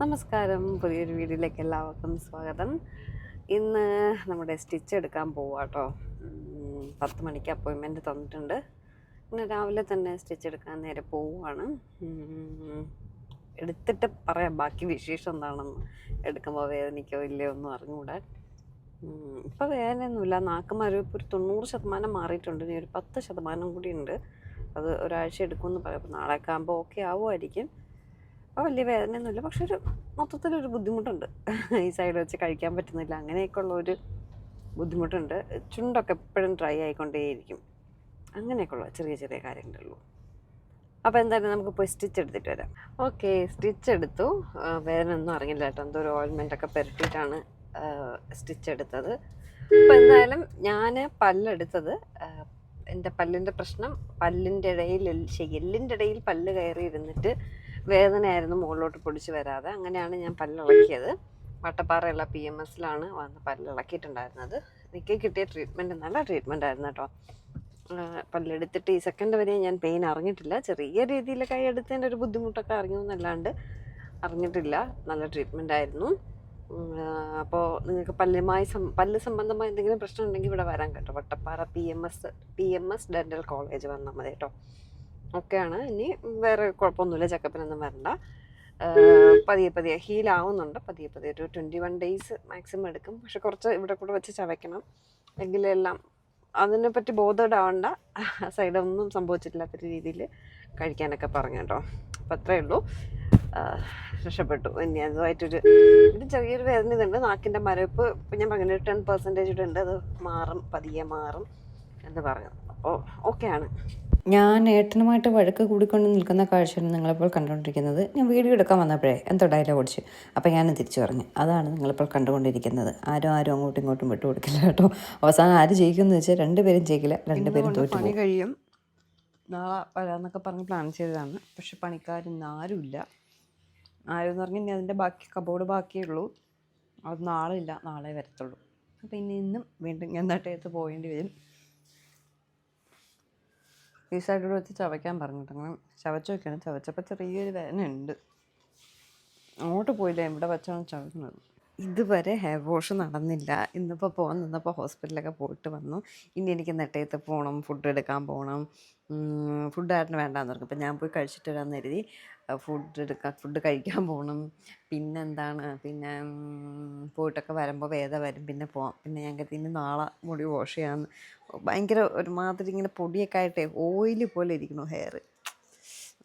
നമസ്കാരം. പുതിയൊരു വീഡിയോയിലേക്ക് എല്ലാവർക്കും സ്വാഗതം. ഇന്ന് നമ്മുടെ സ്റ്റിച്ച് എടുക്കാൻ പോവാട്ടോ കേട്ടോ പത്ത് മണിക്ക് അപ്പോയിൻമെന്റ് തന്നിട്ടുണ്ട്. ഇന്ന് രാവിലെ തന്നെ സ്റ്റിച്ച് എടുക്കാൻ നേരെ പോവുകയാണ് എടുത്തിട്ട് പറയാം ബാക്കി വിശേഷം എന്താണെന്ന്. എടുക്കുമ്പോൾ വേദനിക്കോ ഇല്ലയോ ഒന്നും അറിഞ്ഞുകൂടാ ഇപ്പോൾ ഇപ്പം വേദനയൊന്നുമില്ല. നാക്കുമാര് ഇപ്പോൾ ഒരു തൊണ്ണൂറ് ശതമാനം മാറിയിട്ടുണ്ട്. ഇനി ഒരു പത്ത് ശതമാനം കൂടി ഉണ്ട്. അത് ഒരാഴ്ച എടുക്കുമെന്ന് പറയാം അപ്പോൾ നാളെയൊക്കെ ആകുമ്പോൾ ഓക്കെ ആവുമായിരിക്കും. അപ്പോൾ വലിയ വേദനയൊന്നുമില്ല. പക്ഷെ ഒരു മൊത്തത്തിലൊരു ബുദ്ധിമുട്ടുണ്ട്. ഈ സൈഡ് വെച്ച് കഴിക്കാൻ പറ്റുന്നില്ല. അങ്ങനെയൊക്കെ ഉള്ള ഒരു ബുദ്ധിമുട്ടുണ്ട്. ചുണ്ടൊക്കെ എപ്പോഴും ഡ്രൈ ആയിക്കൊണ്ടേയിരിക്കും. അങ്ങനെയൊക്കെയുള്ള ചെറിയ ചെറിയ കാര്യങ്ങളുള്ളൂ. അപ്പോൾ എന്തായാലും നമുക്ക് പോയി സ്റ്റിച്ച് എടുത്തിട്ട് വരാം. ഓക്കെ സ്റ്റിച്ച് എടുത്തു. വേദന ഒന്നും അറിയില്ല കേട്ടോ. എന്തോ ഒരു ഓയിൽമെന്റ് ഒക്കെ പുരട്ടിയിട്ടാണ് സ്റ്റിച്ച് എടുത്തത്. അപ്പോൾ എന്തായാലും ഞാൻ പല്ലെടുത്തത് എന്റെ പല്ലിന്റെ പ്രശ്നം. പല്ലിന്റെ ഇടയിൽ എല്ല് എല്ലിന്റെ ഇടയിൽ പല്ല് കയറി ഇരുന്നിട്ട് വേദനയായിരുന്നു മുകളിലോട്ട് പൊടിച്ച് വരാതെ. അങ്ങനെയാണ് ഞാൻ പല്ലിളക്കിയത്. വട്ടപ്പാറയുള്ള പി എം എസിലാണ് വന്ന് പല്ലിളക്കിയിട്ടുണ്ടായിരുന്നത്. എനിക്ക് കിട്ടിയ ട്രീറ്റ്മെന്റ് നല്ല ട്രീറ്റ്മെന്റ് ആയിരുന്നു കേട്ടോ. പല്ലെടുത്തിട്ട് ഈ സെക്കൻഡ് വരെ ഞാൻ പെയിൻ അറിഞ്ഞിട്ടില്ല. ചെറിയ രീതിയിൽ കൈ എടുത്തതിന്റെ ഒരു ബുദ്ധിമുട്ടൊക്കെ അറിഞ്ഞു എന്നല്ലാണ്ട് അറിഞ്ഞിട്ടില്ല. നല്ല ട്രീറ്റ്മെന്റ് ആയിരുന്നു. അപ്പോൾ നിങ്ങൾക്ക് പല്ലുമായി പല്ല് സംബന്ധമായ എന്തെങ്കിലും പ്രശ്നം ഉണ്ടെങ്കിൽ ഇവിടെ വരാൻ കേട്ടോ. Vattappara P M S P M S dental college വന്നാൽ മതി കേട്ടോ. ഒക്കെയാണ്. ഇനി വേറെ കുഴപ്പമൊന്നുമില്ല. ചെക്കപ്പിനൊന്നും വരണ്ട. പതിയെ പതിയെ ഹീൽ ആവുന്നുണ്ട്. പതിയെ പതിയെ ഒരു ട്വന്റി വൺ ഡേയ്സ് മാക്സിമം എടുക്കും. പക്ഷെ കുറച്ച് ഇവിടെ കൂടെ വെച്ച് ചവയ്ക്കണം. എങ്കിലെല്ലാം അതിനെപ്പറ്റി ബോധേഡ് സൈഡൊന്നും സൈഡ് സംഭവിച്ചിട്ടില്ലാത്ത രീതിയിൽ കഴിക്കാനൊക്കെ പറഞ്ഞു കേട്ടോ. അപ്പം അത്രയേ ഉള്ളൂ. രക്ഷപ്പെട്ടു. ഇനി അതുമായിട്ടൊരു ഒരു ചെറിയൊരു വേദന ഇതുണ്ട്. നാക്കിന്റെ മരവിപ്പ് ഇപ്പം ഞാൻ പറഞ്ഞൊരു ടെൻ പെർസെന്റേജ് ഉണ്ട് അത് മാറും പതിയെ മാറും എന്ന് പറഞ്ഞു. അപ്പോൾ ഓക്കെയാണ് ഞാൻ ഏട്ടനുമായിട്ട് വഴക്ക് കൂടിക്കൊണ്ട് നിൽക്കുന്ന കാഴ്ചയാണ് നിങ്ങളിപ്പോൾ കണ്ടുകൊണ്ടിരിക്കുന്നത്. ഞാൻ വീഡിയോ എടുക്കാൻ വന്നപ്പോഴേ എന്തോ ഡയലോഗ് ഓടിച്ച് അപ്പോൾ ഞാൻ തിരിച്ചു പറഞ്ഞു. അതാണ് നിങ്ങളിപ്പോൾ കണ്ടുകൊണ്ടിരിക്കുന്നത്. ആരും ആരും അങ്ങോട്ടും ഇങ്ങോട്ടും വിട്ടു കൊടുക്കില്ല കേട്ടോ. അവസാനം ആര് ജയിക്കുമെന്ന് വെച്ചാൽ രണ്ടുപേരും ജയിക്കില്ല രണ്ടുപേരും തോറ്റു പണി കഴിയും. നാളെ വരാമെന്നൊക്കെ പറഞ്ഞ് പ്ലാൻ ചെയ്തതാണ്. പക്ഷെ പണിക്കാരൊന്നും ആരുമില്ല ആരെന്ന് പറഞ്ഞാൽ ഇനി അതിന്റെ ബാക്കി കബോർഡ് ബാക്കിയേ ഉള്ളൂ. അത് നാളെ ഇല്ല നാളെ വരത്തുള്ളൂ. അപ്പോൾ ഇനി ഇന്നും വീണ്ടും ഞാൻ നട്ടയത്ത് പോകേണ്ടി വരും. ഈ വെച്ച് ചവയ്ക്കാൻ പറഞ്ഞിട്ട് അങ്ങനെ ചവച്ച് വയ്ക്കണം ചവച്ചപ്പോൾ ചെറിയൊരു വേദന ഉണ്ട് അങ്ങോട്ട് പോയില്ല? എവിടെ വെച്ചാണ് ചവക്കുന്നത് ഇതുവരെ ഹെയർ വാഷ് നടന്നില്ല. ഇന്നിപ്പോൾ പോകാൻ നിന്നപ്പോൾ ഹോസ്പിറ്റലൊക്കെ പോയിട്ട് വന്നു. ഇനി എനിക്ക് നെട്ടയത്ത് പോകണം ഫുഡ് എടുക്കാൻ പോകണം ഫുഡ് ആയിരുന്നു വേണ്ടാന്ന് പറഞ്ഞു. അപ്പം ഞാൻ പോയി കഴിച്ചിട്ട് വരാമെന്ന് കരുതി. ഫുഡ് എടുക്കാൻ ഫുഡ് കഴിക്കാൻ പോകണം പിന്നെന്താണ്? പിന്നെ പോയിട്ടൊക്കെ വരുമ്പോൾ വേദ വരും. പിന്നെ പോവാം. പിന്നെ ഞാൻ കരുതി ഇനി നാളെ മുടി വാഷ് ചെയ്യാമെന്ന് ഭയങ്കര ഒരുമാതിരി ഇങ്ങനെ പൊടിയൊക്കെ ആയിട്ടേ ഓയിൽ പോലെ ഇരിക്കുന്നു ഹെയർ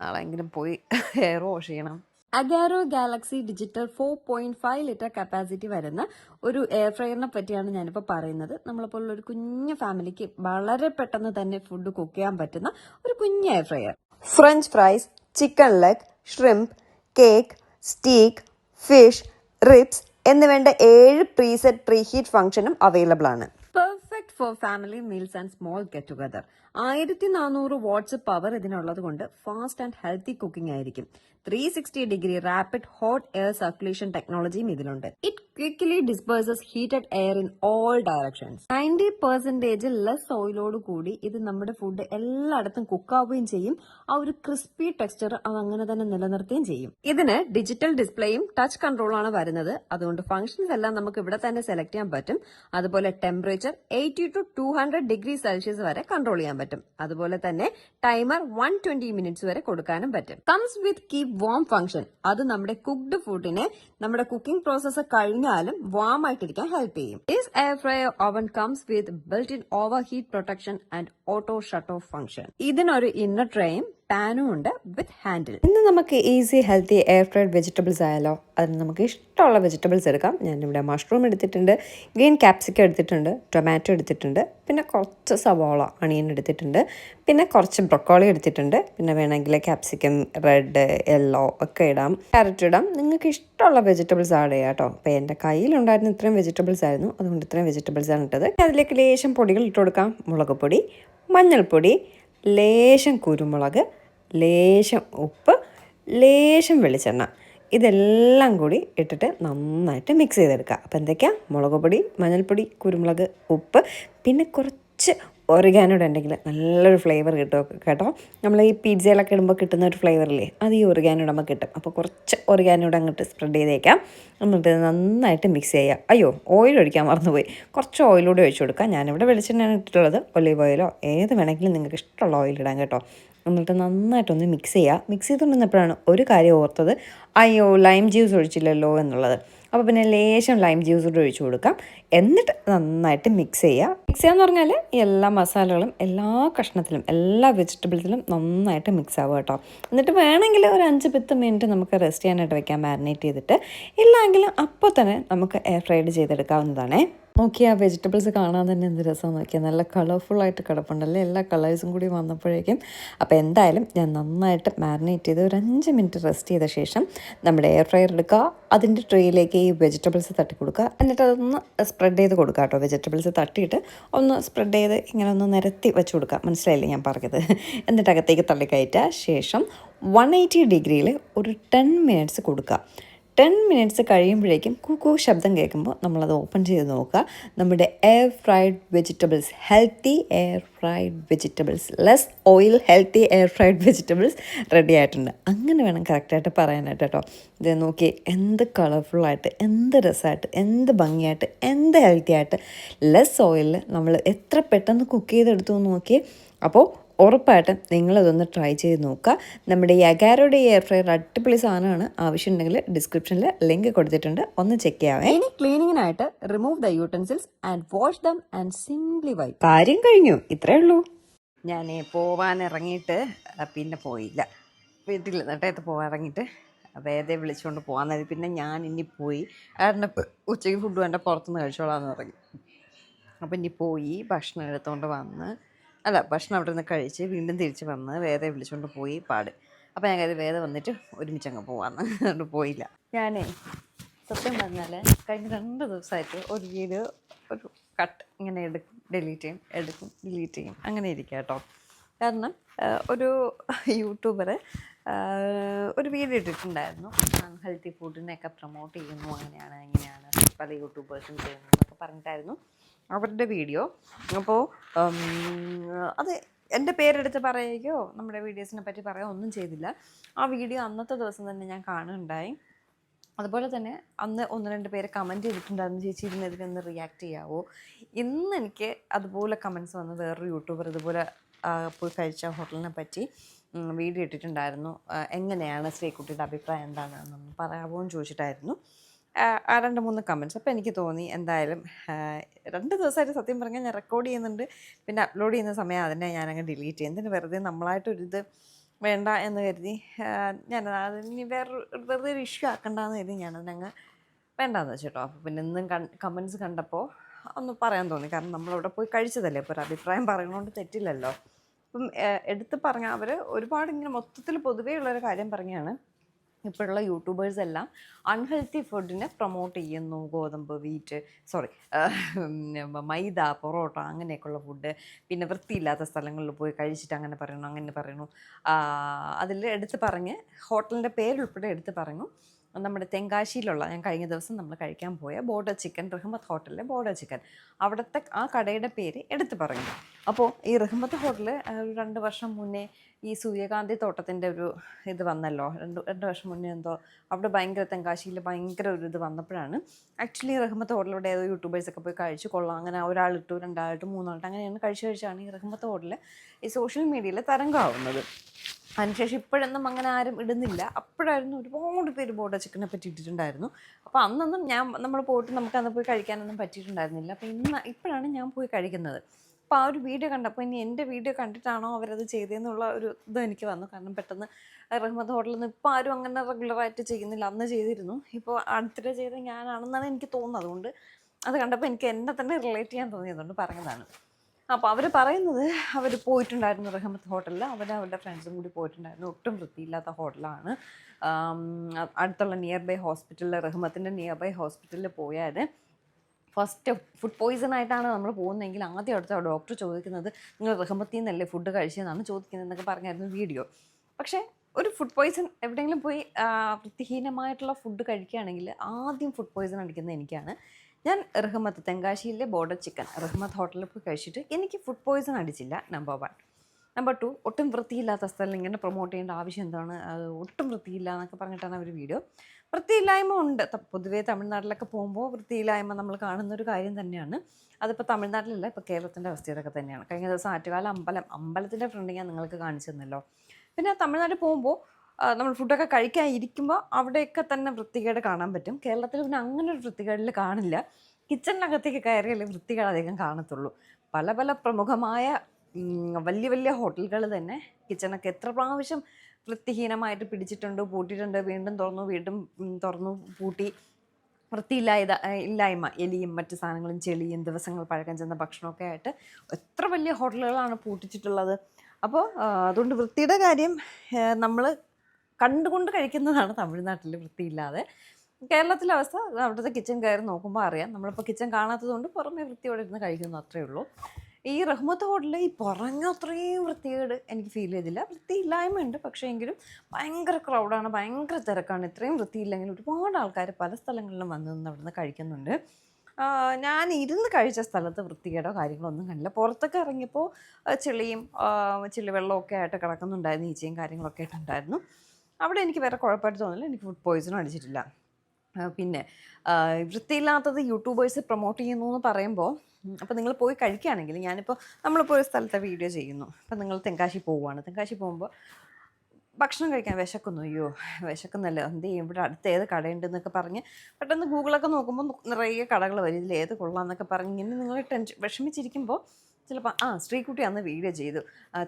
നാളെ എങ്കിലും പോയി ഹെയർ വാഷ് ചെയ്യണം. Agaro Galaxy digital four point five litre capacity വരുന്ന ഒരു എയർ ഫ്രയറിനെ പറ്റിയാണ് ഞാനിപ്പോൾ പറയുന്നത്. നമ്മളെപ്പോലുള്ള ഒരു കുഞ്ഞു ഫാമിലിക്ക് വളരെ പെട്ടെന്ന് തന്നെ ഫുഡ് കുക്ക് ചെയ്യാൻ പറ്റുന്ന ഒരു കുഞ്ഞ് air fryer French fries chicken leg shrimp cake steak fish ribs എന്നിവേണ്ട ഏഴ് പ്രീസെറ്റ് പ്രീഹീറ്റ് ഫംഗ്ഷനും അവൈലബിൾ ആണ്. Perfect for family meals and small get together ആയിരത്തി നാനൂറ് വാട്ട്സ് പവർ ഇതിനുള്ളത് കൊണ്ട് ഫാസ്റ്റ് ആൻഡ് ഹെൽത്തി കുക്കിംഗ് ആയിരിക്കും. Three sixty degree rapid hot air circulation ടെക്നോളജിയും ഇതിലുണ്ട്. It quickly disperses heated air in all directions ninety percentage less ഓയിലോട് കൂടി ഇത് നമ്മുടെ ഫുഡ് എല്ലായിടത്തും കുക്കാവുകയും ചെയ്യും. ആ ഒരു ക്രിസ്പി ടെക്സ്ചർ അത് അങ്ങനെ തന്നെ നിലനിർത്തുകയും ചെയ്യും. ഇതിന് ഡിജിറ്റൽ ഡിസ്പ്ലേയും ടച്ച് കൺട്രോളാണ് വരുന്നത്. അതുകൊണ്ട് ഫംഗ്ഷൻസ് എല്ലാം നമുക്ക് ഇവിടെ തന്നെ സെലക്ട് ചെയ്യാൻ പറ്റും. അതുപോലെ temperature eighty to two hundred degree Celsius വരെ കൺട്രോൾ ചെയ്യാൻ പറ്റും. അതുപോലെ തന്നെ ടൈമർ വൺ ട്വന്റി മിനിറ്റ്സ് വരെ കൊടുക്കാനും പറ്റും. Comes with keep warm function അത് നമ്മുടെ കുക്ക്ഡ് ഫുഡിനെ നമ്മുടെ കുക്കിംഗ് പ്രോസസ്സ് കഴിഞ്ഞാലും വാം ആയിട്ടിരിക്കാൻ ഹെൽപ്പ് ചെയ്യും. This air fryer oven comes with built in over heat protection and auto shut off function ഇതിനൊരു ഇന്നർ ട്രേയും പാനും ഉണ്ട് വിത്ത് ഹാൻഡിൽ. ഇന്ന് നമുക്ക് easy healthy air fried vegetables ആയാലോ? അതിന് നമുക്ക് ഇഷ്ടമുള്ള വെജിറ്റബിൾസ് എടുക്കാം. ഞാൻ ഇവിടെ മഷ്റൂം എടുത്തിട്ടുണ്ട് ഗ്രീൻ ക്യാപ്സിക്കം എടുത്തിട്ടുണ്ട് ടൊമാറ്റോ എടുത്തിട്ടുണ്ട് പിന്നെ കുറച്ച് സവോള അണിയൻ എടുത്തിട്ടുണ്ട് പിന്നെ കുറച്ച് ബ്രൊക്കോളി എടുത്തിട്ടുണ്ട് പിന്നെ വേണമെങ്കിൽ ക്യാപ്സിക്കം റെഡ് യെല്ലോ ഒക്കെ ഇടാം. ക്യാരറ്റ് ഇടാം. നിങ്ങൾക്ക് ഇഷ്ടമുള്ള വെജിറ്റബിൾസ് ആഡ് ചെയ്യാം കേട്ടോ. അപ്പോൾ എന്റെ കയ്യിലുണ്ടായിരുന്ന ഇത്രയും വെജിറ്റബിൾസ് ആയിരുന്നു. അതുകൊണ്ട് ഇത്രയും വെജിറ്റബിൾസ് ആണ് ഇട്ടത്. അതിലേക്ക് ലേശം പൊടികൾ ഇട്ട് കൊടുക്കാം. മുളക് പൊടി മഞ്ഞൾപ്പൊടി ലേശം കുരുമുളക് ലേശം ഉപ്പ് ലേശം വെളിച്ചെണ്ണ. ഇതെല്ലാം കൂടി ഇട്ടിട്ട് നന്നായിട്ട് മിക്സ് ചെയ്തെടുക്കുക. അപ്പോൾ എന്തൊക്കെയാണ് മുളക് പൊടി മഞ്ഞൾപ്പൊടി കുരുമുളക് ഉപ്പ് പിന്നെ കുറച്ച് ഒറിഗാനോടെ ഉണ്ടെങ്കിൽ നല്ലൊരു ഫ്ലേവർ കിട്ടും കേട്ടോ. നമ്മൾ ഈ പിജ്ജയിലൊക്കെ ഇടുമ്പോൾ കിട്ടുന്ന ഒരു ഫ്ലേവറില്ലേ അത് ഈ ഒറിഗാനോടെ നമുക്ക് കിട്ടും. അപ്പോൾ കുറച്ച് ഒറിഗാനോടെ അങ്ങോട്ട് സ്പ്രെഡ് ചെയ്തേക്കാം. എന്നിട്ട് നന്നായിട്ട് മിക്സ് ചെയ്യുക അയ്യോ ഓയിൽ ഒഴിക്കാൻ മറന്നുപോയി. കുറച്ച് ഓയിലൂടെ ഒഴിച്ചു കൊടുക്കാം. ഞാനിവിടെ വെളിച്ചെണ്ണയാണ് ഇട്ടിട്ടുള്ളത്. ഒലീവ് ഓയിലോ ഏത് വേണമെങ്കിലും നിങ്ങൾക്ക് ഇഷ്ടമുള്ള ഓയിൽ ഇടാൻ കേട്ടോ. എന്നിട്ട് നന്നായിട്ടൊന്ന് മിക്സ് ചെയ്യുക മിക്സ് ചെയ്തുകൊണ്ടിരുന്നപ്പോഴാണ് ഒരു കാര്യം ഓർത്തത്. അയ്യോ ലൈം ജ്യൂസ് ഒഴിച്ചില്ലല്ലോ എന്നുള്ളത്. അപ്പോൾ പിന്നെ ലേശം ലൈം ജ്യൂസ് കൂടെ ഒഴിച്ചു കൊടുക്കാം. എന്നിട്ട് നന്നായിട്ട് മിക്സ് ചെയ്യുക മിക്സ് ചെയ്യാന്ന് പറഞ്ഞാൽ എല്ലാ മസാലകളും എല്ലാ കഷ്ണത്തിലും എല്ലാ വെജിറ്റബിൾസിലും നന്നായിട്ട് മിക്സ് ആവുക കേട്ടോ. എന്നിട്ട് വേണമെങ്കിൽ ഒരു അഞ്ച് പത്ത് മിനിറ്റ് നമുക്ക് റെസ്റ്റ് ചെയ്യാനായിട്ട് വെക്കാം മാരിനേറ്റ് ചെയ്തിട്ട്. ഇല്ലെങ്കിലും അപ്പോൾ തന്നെ നമുക്ക് എയർ ഫ്രൈഡ് ചെയ്തെടുക്കാവുന്നതാണേ. നോക്കി ആ വെജിറ്റബിൾസ് കാണാൻ തന്നെ എന്ത് രസം നോക്കിയാൽ നല്ല കളർഫുള്ളായിട്ട് കിടപ്പുണ്ടല്ലേ? എല്ലാ കളേഴ്സും കൂടി വന്നപ്പോഴേക്കും. അപ്പോൾ എന്തായാലും ഞാൻ നന്നായിട്ട് മാരിനേറ്റ് ചെയ്ത് ഒരു അഞ്ച് മിനിറ്റ് റെസ്റ്റ് ചെയ്ത ശേഷം നമ്മുടെ എയർ ഫ്രയർ എടുക്കുക. അതിന്റെ ട്രേയിലേക്ക് ഈ വെജിറ്റബിൾസ് തട്ടി കൊടുക്കുക. എന്നിട്ട് അതൊന്ന് സ്പ്രെഡ് ചെയ്ത് കൊടുക്കുക കേട്ടോ. വെജിറ്റബിൾസ് തട്ടിയിട്ട് ഒന്ന് സ്പ്രെഡ് ചെയ്ത് ഇങ്ങനെ ഒന്ന് നിരത്തി വെച്ച് കൊടുക്കുക. മനസ്സിലായില്ലേ ഞാൻ പറഞ്ഞത്? എന്നിട്ട് അകത്തേക്ക് തള്ളിക്കയറ്റുക ശേഷം വൺ എയ്റ്റി ഡിഗ്രിയിൽ ഒരു ടെൻ മിനിറ്റ്സ് കൊടുക്കുക. ടെൻ മിനിറ്റ്സ് കഴിയുമ്പോഴേക്കും കുക്കു ശബ്ദം കേൾക്കുമ്പോൾ നമ്മളത് ഓപ്പൺ ചെയ്ത് നോക്കുക. നമ്മുടെ air fried vegetables healthy air fried vegetables less oil healthy air fried vegetables ready ആയിട്ടുണ്ട്. അങ്ങനെ വേണം കറക്റ്റായിട്ട് പറയാനായിട്ട് കേട്ടോ. ഇത് നോക്കി എന്ത് കളർഫുള്ളായിട്ട് എന്ത് രസമായിട്ട് എന്ത് ഭംഗിയായിട്ട് എന്ത് ഹെൽത്തി ആയിട്ട് ലെസ് ഓയിലിൽ നമ്മൾ എത്ര പെട്ടെന്ന് കുക്ക് ചെയ്തെടുത്തു നോക്കി അപ്പോൾ ഉറപ്പായിട്ടും നിങ്ങളതൊന്ന് ട്രൈ ചെയ്ത് നോക്കുക. നമ്മുടെ ഈ അഗാരോയുടെ എയർ ഫ്രയർ അടിപൊളി സാധനമാണ്. ആവശ്യമുണ്ടെങ്കിൽ ഡിസ്ക്രിപ്ഷനിൽ ലിങ്ക് കൊടുത്തിട്ടുണ്ട്. ഒന്ന് ചെക്ക് ചെയ്യാവേ. ഇനി ക്ലീനിങ്ങിനായിട്ട് remove the utensils and wash them and simply wipe കാര്യം കഴിഞ്ഞു. ഇത്രേ ഉള്ളൂ. ഞാൻ പോവാൻ ഇറങ്ങിയിട്ട് പിന്നെ പോയില്ല. വീട്ടിൽ നട്ടയത്ത് പോകാൻ ഇറങ്ങിയിട്ട് വേദേ വിളിച്ചുകൊണ്ട് പോകാൻ നേരം പിന്നെ ഞാൻ ഇനി പോയി കാരണം ഉച്ചയ്ക്ക് ഫുഡ് വേണ്ട പുറത്തുനിന്ന് കഴിച്ചോളാന്ന് ഇറങ്ങി അപ്പം ഇനി പോയി ഭക്ഷണം എടുത്തുകൊണ്ട് വന്ന് അല്ല ഭക്ഷണം അവിടെ നിന്ന് കഴിച്ച് വീണ്ടും തിരിച്ച് വന്ന് വേദ വിളിച്ചുകൊണ്ട് പോയി പാട്. അപ്പം ഞാൻ കരുതി വേദ വന്നിട്ട് ഒരുമിച്ച് അങ്ങ് പോവാന്ന്. അതുകൊണ്ട് പോയില്ല. ഞാനേ സത്യം പറഞ്ഞാൽ കഴിഞ്ഞ രണ്ട് ദിവസമായിട്ട് ഒരു വീഡിയോ ഒരു കട്ട് ഇങ്ങനെ എടുക്കും ഡിലീറ്റ് ചെയ്യും എടുക്കും ഡിലീറ്റ് ചെയ്യും. അങ്ങനെ ഇരിക്കുക കേട്ടോ കാരണം ഒരു യൂട്യൂബർ ഒരു വീഡിയോ ഇട്ടിട്ടുണ്ടായിരുന്നു. ഹെൽത്തി ഫുഡിനെയൊക്കെ പ്രൊമോട്ട് ചെയ്യുന്നു അങ്ങനെയാണ് ഇങ്ങനെയാണ് പല യൂട്യൂബേഴ്സും ചെയ്യുന്നു എന്നൊക്കെ പറഞ്ഞിട്ടായിരുന്നു. അവരുടെ വീഡിയോ. അപ്പോൾ അത് എന്റെ പേരെടുത്ത് പറയുകയോ നമ്മുടെ വീഡിയോസിനെ പറ്റി പറയുകയോ ഒന്നും ചെയ്തില്ല. ആ വീഡിയോ അന്നത്തെ ദിവസം തന്നെ ഞാൻ കാണുകയുണ്ടായി. അതുപോലെ തന്നെ അന്ന് ഒന്ന് രണ്ട് പേര് കമന്റ് ചെയ്തിട്ടുണ്ടായിരുന്നു ചേച്ചി ഇതിനെതിരെ റിയാക്ട് ചെയ്യാവോ? ഇന്ന് എനിക്ക് അതുപോലെ കമൻസ് വന്ന് വേറൊരു യൂട്യൂബർ ഇതുപോലെ പോയി കഴിച്ച ഹോട്ടലിനെ പറ്റി വീഡിയോ ഇട്ടിട്ടുണ്ടായിരുന്നു. എങ്ങനെയാണ് ശ്രീകുട്ടിയുടെ അഭിപ്രായം എന്താണെന്നൊന്ന് പറയാമോ എന്ന് ചോദിച്ചിട്ടായിരുന്നു. ആ, രണ്ട് മൂന്ന് കമന്റ്സ് അപ്പോൾ എനിക്ക് തോന്നി എന്തായാലും രണ്ട് ദിവസമായിട്ട് സത്യം പറഞ്ഞാൽ ഞാൻ റെക്കോർഡ് ചെയ്യുന്നുണ്ട്. പിന്നെ അപ്ലോഡ് ചെയ്യുന്ന സമയം അതിനെ ഞാനങ്ങ് ഡിലീറ്റ് ചെയ്യും. എന്തിന് വെറുതെ നമ്മളായിട്ടൊരിത് വേണ്ട എന്ന് കരുതി ഞാൻ അതിന് വേറൊരു വെറുതെ ഒരു ഇഷ്യൂ ആക്കണ്ടെന്ന് കരുതി ഞാനതിനങ്ങ് വേണ്ടാന്ന് വെച്ചിട്ടോ അപ്പോൾ പിന്നെ ഇന്നും കമൻസ് കണ്ടപ്പോൾ ഒന്ന് പറയാൻ തോന്നി. കാരണം നമ്മളവിടെ പോയി കഴിച്ചതല്ലേ? അപ്പോൾ ഒരു അഭിപ്രായം പറയുന്നതുകൊണ്ട് തെറ്റില്ലല്ലോ. അപ്പം എടുത്ത് പറഞ്ഞ അവർ ഒരുപാട് ഇങ്ങനെ മൊത്തത്തിൽ പൊതുവേ ഉള്ളൊരു കാര്യം പറഞ്ഞാണ് ഇപ്പോഴുള്ള യൂട്യൂബേഴ്സ് എല്ലാം അൺഹെൽത്തി ഫുഡിനെ പ്രൊമോട്ട് ചെയ്യുന്നു. ഗോതമ്പ് വീറ്റ് സോറി മൈദ പൊറോട്ട അങ്ങനെയൊക്കെയുള്ള ഫുഡ് പിന്നെ വൃത്തിയില്ലാത്ത സ്ഥലങ്ങളിൽ പോയി കഴിച്ചിട്ട് അങ്ങനെ പറയണു അങ്ങനെ പറയണു അതിൽ എടുത്ത് പറഞ്ഞ് ഹോട്ടലിന്റെ പേരുൾപ്പെടെ എടുത്ത് പറഞ്ഞു. നമ്മുടെ തെങ്കാശിയിലുള്ള ഞാൻ കഴിഞ്ഞ ദിവസം നമ്മൾ കഴിക്കാൻ പോയ ബോർഡർ ചിക്കൻ റഹ്മത്ത് ഹോട്ടലിലെ ബോർഡർ ചിക്കൻ. അവിടുത്തെ ആ കടയുടെ പേര് എടുത്തു പറഞ്ഞു. അപ്പോൾ ഈ റഹ്മത്ത് ഹോട്ടൽ ഒരു രണ്ട് വർഷം മുന്നേ ഈ സൂര്യകാന്തി തോട്ടത്തിന്റെ ഒരു ഇത് വന്നല്ലോ. രണ്ട് രണ്ട് വർഷം മുന്നേ എന്തോ അവിടെ ഭയങ്കര തെങ്കാശിയിൽ ഭയങ്കര ഒരു ഇത് വന്നപ്പോഴാണ് ആക്ച്വലി റഹ്മത്ത് ഹോട്ടലിലൂടെ ഏതോ യൂട്യൂബേഴ്സൊക്കെ പോയി കഴിച്ചു. കൊള്ളാം അങ്ങനെ ഒരാളിട്ടു രണ്ടാളിട്ടു മൂന്നാളിട്ട് അങ്ങനെയാണ് കഴിച്ചു കഴിച്ചാണ് ഈ റഹ്മത്ത് ഹോട്ടലിൽ ഈ സോഷ്യൽ മീഡിയയിൽ തരംഗമാവുന്നത്. അതിനുശേഷം ഇപ്പോഴൊന്നും അങ്ങനെ ആരും ഇടുന്നില്ല. അപ്പോഴായിരുന്നു ഒരുപാട് പേര് ബോഡ ചിക്കനെ പറ്റി ഇട്ടിട്ടുണ്ടായിരുന്നു. അപ്പോൾ അന്നൊന്നും ഞാൻ നമ്മൾ പോയിട്ട് നമുക്ക് അന്ന് പോയി കഴിക്കാനൊന്നും പറ്റിയിട്ടുണ്ടായിരുന്നില്ല. അപ്പോൾ ഇന്ന് ഇപ്പോഴാണ് ഞാൻ പോയി കഴിക്കുന്നത്. അപ്പോൾ ആ ഒരു വീഡിയോ കണ്ടപ്പോൾ ഇനി എന്റെ വീഡിയോ കണ്ടിട്ടാണോ അവരത് ചെയ്തതെന്നുള്ള ഒരു ഇത് എനിക്ക് വന്നു. കാരണം പെട്ടെന്ന് റഹ്മത്ത് ഹോട്ടലിൽ നിന്ന് ഇപ്പോൾ ആരും അങ്ങനെ റെഗുലറായിട്ട് ചെയ്യുന്നില്ല. അന്ന് ചെയ്തിരുന്നു. ഇപ്പോൾ അടുത്തിടെ ചെയ്ത് ഞാനാണെന്നാണ് എനിക്ക് തോന്നുന്നത്. അതുകൊണ്ട് അത് കണ്ടപ്പോൾ എനിക്ക് എന്നെ തന്നെ റിലേറ്റ് ചെയ്യാൻ തോന്നിയതുകൊണ്ട് പറഞ്ഞതാണ്. അപ്പോൾ അവർ പറയുന്നത് അവർ പോയിട്ടുണ്ടായിരുന്നു റഹ്മത്ത് ഹോട്ടലിൽ അവർ അവരുടെ ഫ്രണ്ട്സും കൂടി പോയിട്ടുണ്ടായിരുന്നു. ഒട്ടും വൃത്തിയില്ലാത്ത ഹോട്ടലാണ്. അടുത്തുള്ള നിയർ ബൈ ഹോസ്പിറ്റലിൽ റഹ്മത്തിന്റെ നിയർ ബൈ ഹോസ്പിറ്റലിൽ പോയാൽ ഫസ്റ്റ് ഫുഡ് പോയിസൺ ആയിട്ടാണ് നമ്മൾ പോകുന്നതെങ്കിൽ ആദ്യം അടുത്ത ഡോക്ടർ ചോദിക്കുന്നത് നിങ്ങൾ റഹ്മത്തിൽ നിന്നല്ലേ ഫുഡ് കഴിച്ചതെന്നാണ് ചോദിക്കുന്നത് എന്നൊക്കെ പറഞ്ഞായിരുന്നു വീഡിയോ. പക്ഷേ ഒരു ഫുഡ് പോയിസൺ എവിടെയെങ്കിലും പോയി വൃത്തിഹീനമായിട്ടുള്ള ഫുഡ് കഴിക്കുകയാണെങ്കിൽ ആദ്യം ഫുഡ് പോയിസൺ അടിക്കുന്നത് എനിക്കാണ്. ഞാൻ റഹ്മത്ത് തെങ്കാശിയിലെ ബോർഡർ ചിക്കൻ റഹ്മത്ത് ഹോട്ടലിൽ പോയി കഴിച്ചിട്ട് എനിക്ക് ഫുഡ് പോയ്സൺ അടിച്ചില്ല നമ്പർ വൺ നമ്പർ ടു ഒട്ടും വൃത്തിയില്ലാത്ത സ്ഥലം ഇങ്ങനെ പ്രൊമോട്ട് ചെയ്യേണ്ട ആവശ്യം എന്താണ്? ഒട്ടും വൃത്തിയില്ല എന്നൊക്കെ പറഞ്ഞിട്ടാണ് അവർ വീഡിയോ വൃത്തിയില്ലായ്മ ഉണ്ട്. പൊതുവേ തമിഴ്നാട്ടിലൊക്കെ പോകുമ്പോൾ വൃത്തിയില്ലായ്മ നമ്മൾ കാണുന്ന ഒരു കാര്യം തന്നെയാണ്. അതിപ്പോൾ തമിഴ്നാട്ടിലല്ല ഇപ്പോൾ കേരളത്തിന്റെ അവസ്ഥയിലൊക്കെ തന്നെയാണ്. കഴിഞ്ഞ ദിവസം ആറ്റുകാല അമ്പലം അമ്പലത്തിന്റെ ഫ്രണ്ട് ഞാൻ നിങ്ങൾക്ക് കാണിച്ചു തന്നല്ലോ. പിന്നെ തമിഴ്നാട്ടിൽ പോകുമ്പോൾ നമ്മൾ ഫുഡൊക്കെ കഴിക്കാൻ ഇരിക്കുമ്പോൾ അവിടെയൊക്കെ തന്നെ വൃത്തികേട് കാണാൻ പറ്റും. കേരളത്തിൽ പിന്നെ അങ്ങനെ ഒരു വൃത്തികേടിൽ കാണില്ല. കിച്ചണിനകത്തേക്ക് കയറിയാലേ വൃത്തികേട് അധികം കാണത്തുള്ളൂ. പല പല പ്രമുഖമായ വലിയ വലിയ ഹോട്ടലുകൾ തന്നെ കിച്ചണൊക്കെ എത്ര പ്രാവശ്യം വൃത്തിഹീനമായിട്ട് പിടിച്ചിട്ടുണ്ട് പൂട്ടിയിട്ടുണ്ട് വീണ്ടും തുറന്നു വീണ്ടും തുറന്നു പൂട്ടി. വൃത്തിയില്ലായത ഇല്ലായ്മ എലിയും മറ്റു സാധനങ്ങളും ചെളിയും ദിവസങ്ങൾ പഴക്കം ചെന്ന ഭക്ഷണമൊക്കെ ആയിട്ട് എത്ര വലിയ ഹോട്ടലുകളാണ് പൂട്ടിച്ചിട്ടുള്ളത്. അപ്പോൾ അതുകൊണ്ട് വൃത്തിയുടെ കാര്യം നമ്മൾ കണ്ടുകൊണ്ട് കഴിക്കുന്നതാണ് തമിഴ്നാട്ടിൽ വൃത്തിയില്ലാതെ. കേരളത്തിലെ അവസ്ഥ അവിടുത്തെ കിച്ചൺ കയറി നോക്കുമ്പോൾ അറിയാം. നമ്മളിപ്പോൾ കിച്ചൺ കാണാത്തത് കൊണ്ട് പുറമേ വൃത്തിയോടെ ഇരുന്ന് കഴിക്കുന്നു അത്രയേ ഉള്ളൂ. ഈ റഹ്മത്ത് ഹോട്ടലിൽ ഈ പറഞ്ഞ അത്രയും വൃത്തികേട് എനിക്ക് ഫീൽ ചെയ്തില്ല. വൃത്തിയില്ലായ്മ ഉണ്ട് പക്ഷേ എങ്കിലും ഭയങ്കര ക്രൗഡാണ് ഭയങ്കര തിരക്കാണ്. ഇത്രയും വൃത്തിയില്ലെങ്കിൽ ഒരുപാട് ആൾക്കാർ പല സ്ഥലങ്ങളിലും വന്ന് നിന്ന് അവിടുന്ന് കഴിക്കുന്നുണ്ട്. ഞാൻ ഇരുന്ന് കഴിച്ച സ്ഥലത്ത് വൃത്തികേടോ കാര്യങ്ങളോ ഒന്നും കണ്ടില്ല. പുറത്തൊക്കെ ഇറങ്ങിയപ്പോൾ ചെളിയും ചെളിവെള്ളമൊക്കെ ആയിട്ട് കിടക്കുന്നുണ്ടായിരുന്നു ഈച്ചയും കാര്യങ്ങളൊക്കെ ആയിട്ടുണ്ടായിരുന്നു അവിടെ എനിക്ക് വേറെ കുഴപ്പമായിട്ട് തോന്നില്ല എനിക്ക് ഫുഡ് പോയിസണും അടിച്ചിട്ടില്ല. പിന്നെ വൃത്തിയില്ലാത്തത് യൂട്യൂബേഴ്സ് പ്രൊമോട്ട് ചെയ്യുന്നു എന്ന് പറയുമ്പോൾ അപ്പോൾ നിങ്ങൾ പോയി കഴിക്കുകയാണെങ്കിൽ ഞാനിപ്പോൾ നമ്മളിപ്പോൾ ഒരു സ്ഥലത്തെ വീഡിയോ ചെയ്യുന്നു. അപ്പോൾ നിങ്ങൾ തെങ്കാശി പോവുകയാണ്. തെങ്കാശി പോകുമ്പോൾ ഭക്ഷണം കഴിക്കാൻ വിശക്കുന്നു. അയ്യോ വിശക്കുന്നല്ലോ? എന്ത് ചെയ്യും? ഇവിടെ അടുത്ത് ഏത് കടയുണ്ടെന്നൊക്കെ പറഞ്ഞ് പെട്ടെന്ന് ഗൂഗിളൊക്കെ നോക്കുമ്പോൾ നിറയെ കടകൾ വരും. ഇതിൽ ഏത് കൊള്ളാമെന്നൊക്കെ പറഞ്ഞ് ഇങ്ങനെ നിങ്ങൾ ടെൻഷൻ വിഷമിച്ചിരിക്കുമ്പോൾ ചിലപ്പോൾ ആ സ്ത്രീക്കുട്ടി അന്ന് വീഡിയോ ചെയ്തു.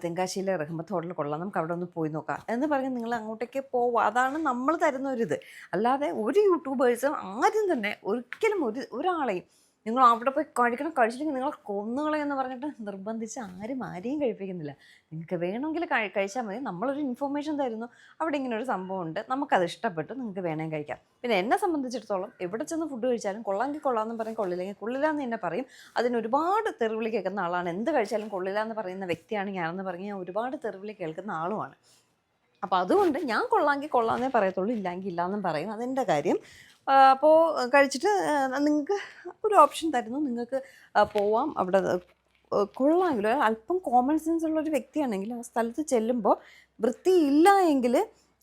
തെങ്കാശിയിലെ റഹ്മത്ത് ഹോട്ടൽ കൊള്ളാം. നമുക്ക് അവിടെ ഒന്ന് പോയി നോക്കാം. എന്ന് പറഞ്ഞ് നിങ്ങൾ അങ്ങോട്ടേക്ക് പോവുക അതാണ് നമ്മൾ തരുന്ന ഒരു ഇത് അല്ലാതെ ഒരു യൂട്യൂബേഴ്സും ആദ്യം തന്നെ ഒരിക്കലും ഒരു ഒരാളെയും നിങ്ങൾ അവിടെ പോയി കഴിക്കണം കഴിച്ചില്ലെങ്കിൽ നിങ്ങൾ കൊന്നുകളയെന്ന് പറഞ്ഞിട്ട് നിർബന്ധിച്ച് ആരും ആരെയും കഴിപ്പിക്കുന്നില്ല. നിങ്ങൾക്ക് വേണമെങ്കിൽ കഴിച്ചാൽ മതി. നമ്മളൊരു ഇൻഫോർമേഷൻ തരുന്നു. അവിടെ ഇങ്ങനെ ഒരു സംഭവം ഉണ്ട് നമുക്കത് ഇഷ്ടപ്പെട്ടു. നിങ്ങൾക്ക് വേണമെങ്കിൽ കഴിക്കാം. പിന്നെ എന്നെ സംബന്ധിച്ചിടത്തോളം എവിടെ ചെന്ന് ഫുഡ് കഴിച്ചാലും കൊള്ളാമെങ്കിൽ കൊള്ളാമെന്ന് പറയും കൊള്ളില്ലെങ്കിൽ കൊള്ളില്ല എന്ന് തന്നെ പറയും. അതിന് ഒരുപാട് തെറിവിളി കേൾക്കുന്ന ആളാണ്. എന്ത് കഴിച്ചാലും കൊള്ളില്ല എന്ന് പറയുന്ന വ്യക്തിയാണ് ഞാനെന്ന് പറഞ്ഞ് ഞാൻ ഒരുപാട് തെറിവിളി കേൾക്കുന്ന ആളുമാണ്. അപ്പോൾ അതുകൊണ്ട് ഞാൻ കൊള്ളാമെങ്കിൽ കൊള്ളാമെന്നേ പറയത്തുള്ളൂ ഇല്ലെങ്കിൽ ഇല്ലയെന്നും പറയും. അതെന്റെ കാര്യം. അപ്പോൾ കഴിച്ചിട്ട് നിങ്ങൾക്ക് ഒരു ഓപ്ഷൻ തരുന്നു. നിങ്ങൾക്ക് പോവാം. അവിടെ കൊള്ളാമെങ്കിൽ അല്പം കോമൺ സെൻസ് ഉള്ള ഒരു വ്യക്തിയാണെങ്കിൽ ആ സ്ഥലത്ത് ചെല്ലുമ്പോൾ വൃത്തിയില്ല എങ്കിൽ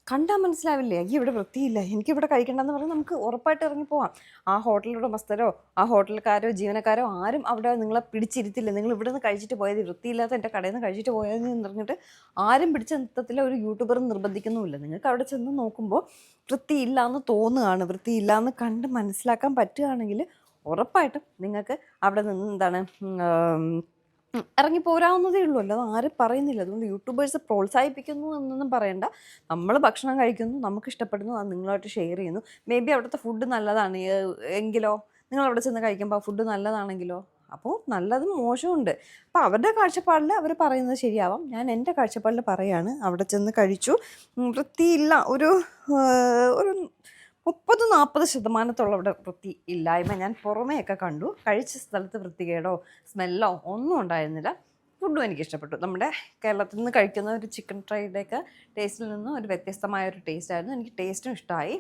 കണ്ടാൽ മനസ്സിലാവില്ലേ? അയ്യോ ഇവിടെ വൃത്തിയില്ല. എനിക്കിവിടെ കഴിക്കണ്ടെന്ന് പറഞ്ഞാൽ നമുക്ക് ഉറപ്പായിട്ട് ഇറങ്ങി പോവാം. ആ ഹോട്ടൽ ഉടമസ്ഥരോ ആ ഹോട്ടൽക്കാരോ ജീവനക്കാരോ ആരും അവിടെ നിങ്ങളെ പിടിച്ചിരുത്തില്ല. നിങ്ങൾ ഇവിടെ നിന്ന് കഴിച്ചിട്ട് പോയത് വൃത്തിയില്ലാത്ത എന്റെ കടയിൽ നിന്ന് കഴിച്ചിട്ട് പോയതെന്ന് പറഞ്ഞിട്ട് ആരും പിടിച്ച നൃത്തത്തിൽ ഒരു യൂട്യൂബർ നിർബന്ധിക്കുന്നുമില്ല. നിങ്ങൾക്ക് അവിടെ ചെന്ന് നോക്കുമ്പോൾ വൃത്തിയില്ല എന്ന് തോന്നുകയാണ്. വൃത്തിയില്ല എന്ന് കണ്ട് മനസ്സിലാക്കാൻ പറ്റുകയാണെങ്കിൽ ഉറപ്പായിട്ടും നിങ്ങൾക്ക് അവിടെ നിന്ന് എന്താണ് ഇറങ്ങി പോരാവുന്നതേ ഉള്ളൂ. അല്ലാതെ ആരും പറയുന്നില്ല. അതുകൊണ്ട് യൂട്യൂബേഴ്സ് പ്രോത്സാഹിപ്പിക്കുന്നു എന്നൊന്നും പറയണ്ട. നമ്മൾ ഭക്ഷണം കഴിക്കുന്നു നമുക്ക് ഇഷ്ടപ്പെടുന്നു അത് നിങ്ങളായിട്ട് ഷെയർ ചെയ്യുന്നു. മേ ബി അവിടുത്തെ ഫുഡ് നല്ലതാണ്. എങ്കിലോ നിങ്ങൾ അവിടെ ചെന്ന് കഴിക്കുമ്പോൾ ഫുഡ് നല്ലതാണെങ്കിലോ? അപ്പോൾ നല്ലതും മോശമുണ്ട്. അപ്പോൾ അവരുടെ കാഴ്ചപ്പാടിൽ അവർ പറയുന്നത് ശരിയാവാം. ഞാൻ എന്റെ കാഴ്ചപ്പാടിൽ പറയാണ്. അവിടെ ചെന്ന് കഴിച്ചു. വൃത്തിയില്ല. ഒരു ഒരു മുപ്പത് നാൽപ്പത് ശതമാനത്തോളം വൃത്തി ഇല്ലായ്മ ഞാൻ പുറമേയൊക്കെ കണ്ടു. കഴിച്ച സ്ഥലത്ത് വൃത്തികേടോ സ്മെല്ലോ ഒന്നും ഉണ്ടായിരുന്നില്ല. ഫുഡും എനിക്ക് ഇഷ്ടപ്പെട്ടു നമ്മുടെ കേരളത്തിൽ നിന്ന് കഴിക്കുന്ന ഒരു ചിക്കൻ ഫ്രൈയുടെയൊക്കെ ടേസ്റ്റിൽ നിന്നും ഒരു വ്യത്യസ്തമായ ഒരു ടേസ്റ്റ് ആയിരുന്നു. എനിക്ക് ടേസ്റ്റും ഇഷ്ടമായി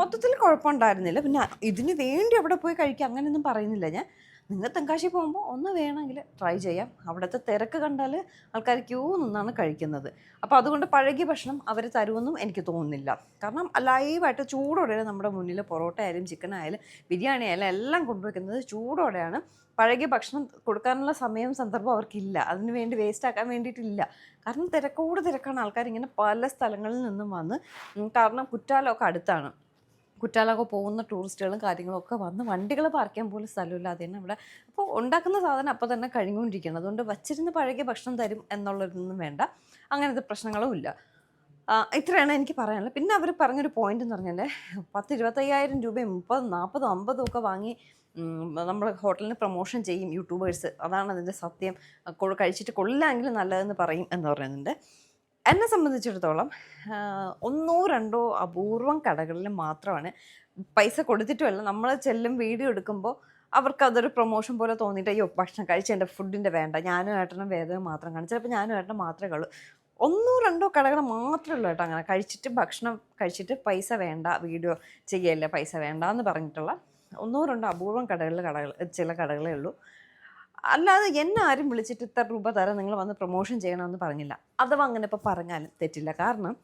മൊത്തത്തിൽ കുഴപ്പമുണ്ടായിരുന്നില്ല. പിന്നെ ഇതിന് വേണ്ടി അവിടെ പോയി കഴിക്കുക അങ്ങനെയൊന്നും പറയുന്നില്ല ഞാൻ. നിങ്ങൾ തെങ്കാശി പോകുമ്പോൾ ഒന്ന് വേണമെങ്കിൽ ട്രൈ ചെയ്യാം. അവിടുത്തെ തിരക്ക് കണ്ടാൽ ആൾക്കാർ ക്യൂ നിന്നാണ് കഴിക്കുന്നത്. അപ്പോൾ അതുകൊണ്ട് പഴകിയ ഭക്ഷണം അവർ തരുമെന്നും എനിക്ക് തോന്നുന്നില്ല. കാരണം ലൈവായിട്ട് ചൂടോടെ നമ്മുടെ മുന്നിൽ പൊറോട്ട ആയാലും ചിക്കൻ ആയാലും ബിരിയാണി ആയാലും എല്ലാം കൊണ്ടുവയ്ക്കുന്നത്. ചൂടോടെയാണ് പഴകിയ ഭക്ഷണം കൊടുക്കാനുള്ള സമയവും സന്ദർഭവും അവർക്കില്ല. അതിന് വേണ്ടി വേസ്റ്റ് ആക്കാൻ വേണ്ടിയിട്ടില്ല. കാരണം തിരക്കോട് തിരക്കാണ് ആൾക്കാർ ഇങ്ങനെ പല സ്ഥലങ്ങളിൽ നിന്നും വന്ന് കാരണം കുറ്റാലമൊക്കെ അടുത്താണ്. കുറ്റാലൊക്കെ പോകുന്ന ടൂറിസ്റ്റുകളും കാര്യങ്ങളും ഒക്കെ വന്ന് വണ്ടികൾ പാർക്ക് ചെയ്യാൻ പോലും സ്ഥലമില്ലാതെ തന്നെ ഇവിടെ അപ്പോൾ ഉണ്ടാക്കുന്ന സാധനം അപ്പോൾ തന്നെ കഴിഞ്ഞുകൊണ്ടിരിക്കുകയാണ്. അതുകൊണ്ട് വച്ചിരുന്ന് പഴകിയ ഭക്ഷണം തരും എന്നുള്ളതൊന്നും വേണ്ട. അങ്ങനത്തെ പ്രശ്നങ്ങളും ഇല്ല. ഇത്രയാണ് എനിക്ക് പറയാനുള്ളത്. പിന്നെ അവർ പറഞ്ഞൊരു പോയിന്റ് എന്ന് പറഞ്ഞാൽ പത്ത് ഇരുപത്തയ്യായിരം രൂപയും മുപ്പത് നാൽപ്പതും അമ്പതും ഒക്കെ വാങ്ങി നമ്മൾ ഹോട്ടലിന് പ്രൊമോഷൻ ചെയ്യും യൂട്യൂബേഴ്സ്. അതാണ് അതിന്റെ സത്യം. കഴിച്ചിട്ട് കൊള്ളില്ലെങ്കിൽ നല്ലതെന്ന് പറയും എന്ന് പറയുന്നുണ്ട്. എന്നെ സംബന്ധിച്ചിടത്തോളം ഒന്നോ രണ്ടോ അപൂർവം കടകളിൽ മാത്രമാണ് പൈസ കൊടുത്തിട്ടുമല്ല. നമ്മൾ ചെല്ലും വീഡിയോ എടുക്കുമ്പോൾ അവർക്ക് അതൊരു പ്രൊമോഷൻ പോലെ തോന്നിയിട്ട് അയ്യോ ഭക്ഷണം കഴിച്ച് എന്റെ ഫുഡിന്റെ വേണ്ട. ഞാനും ഏട്ടനും വേദന മാത്രം കാണും ചിലപ്പോൾ ഞാനും ഏട്ടനും മാത്രമേ കാണൂ ഒന്നോ രണ്ടോ കടകൾ മാത്രമേ ഉള്ളൂ കേട്ടോ അങ്ങനെ. കഴിച്ചിട്ട് ഭക്ഷണം കഴിച്ചിട്ട് പൈസ വേണ്ട വീഡിയോ ചെയ്യല്ലേ പൈസ വേണ്ട എന്ന് പറഞ്ഞിട്ടുള്ള ഒന്നോ രണ്ടോ അപൂർവം കടകളിൽ കടകൾ ചില കടകളേ ഉള്ളൂ. അല്ലാതെ എന്നെ ആരും വിളിച്ചിട്ട് ഇത്ര രൂപ തരാൻ നിങ്ങൾ വന്ന് പ്രൊമോഷൻ ചെയ്യണമെന്ന് പറഞ്ഞില്ല. അഥവാ അങ്ങനെ ഇപ്പോൾ പറഞ്ഞാലും തെറ്റില്ല. കാരണം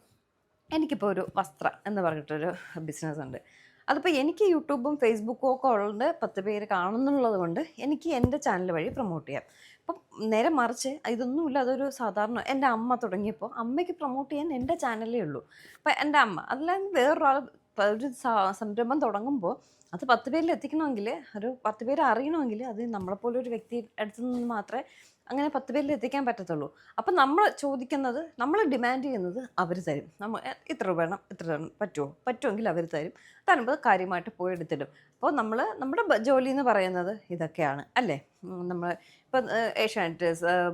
എനിക്കിപ്പോൾ ഒരു വസ്ത്ര എന്ന് പറഞ്ഞിട്ടൊരു ബിസിനസ് ഉണ്ട്. അതിപ്പോൾ എനിക്ക് യൂട്യൂബും ഫേസ്ബുക്കും ഒക്കെ ഉള്ളത് പത്ത് പേര് കാണുന്നുള്ളത് കൊണ്ട് എനിക്ക് എന്റെ ചാനൽ വഴി പ്രൊമോട്ട് ചെയ്യാം. അപ്പം നേരെ മറിച്ച് ഇതൊന്നുമില്ല. അതൊരു സാധാരണ എന്റെ അമ്മ തുടങ്ങിയപ്പോൾ അമ്മയ്ക്ക് പ്രൊമോട്ട് ചെയ്യാൻ എന്റെ ചാനലേ ഉള്ളൂ. അപ്പം എന്റെ അമ്മ അതല്ലാതെ വേറൊരാൾ ഒരു സംരംഭം തുടങ്ങുമ്പോൾ അത് പത്ത് പേരിൽ എത്തിക്കണമെങ്കിൽ ഒരു പത്ത് പേര് അറിയണമെങ്കിൽ അത് നമ്മളെപ്പോലെ ഒരു വ്യക്തി അടുത്ത് നിന്ന് മാത്രമേ അങ്ങനെ പത്ത് പേരിൽ എത്തിക്കാൻ പറ്റത്തുള്ളൂ. അപ്പം നമ്മൾ ചോദിക്കുന്നത് നമ്മൾ ഡിമാൻഡ് ചെയ്യുന്നത് അവർ തരും. നമ്മൾ ഇത്ര വേണം ഇത്ര തരണം പറ്റുമോ? പറ്റുമെങ്കിൽ അവർ തരും. തരുമ്പോൾ കാര്യമായിട്ട് പോയി എടുത്തിടും. അപ്പോൾ നമ്മൾ നമ്മുടെ ജോലി എന്ന് പറയുന്നത് ഇതൊക്കെയാണ് അല്ലേ? നമ്മൾ ഇപ്പം ഏഷ്യാനെറ്റ്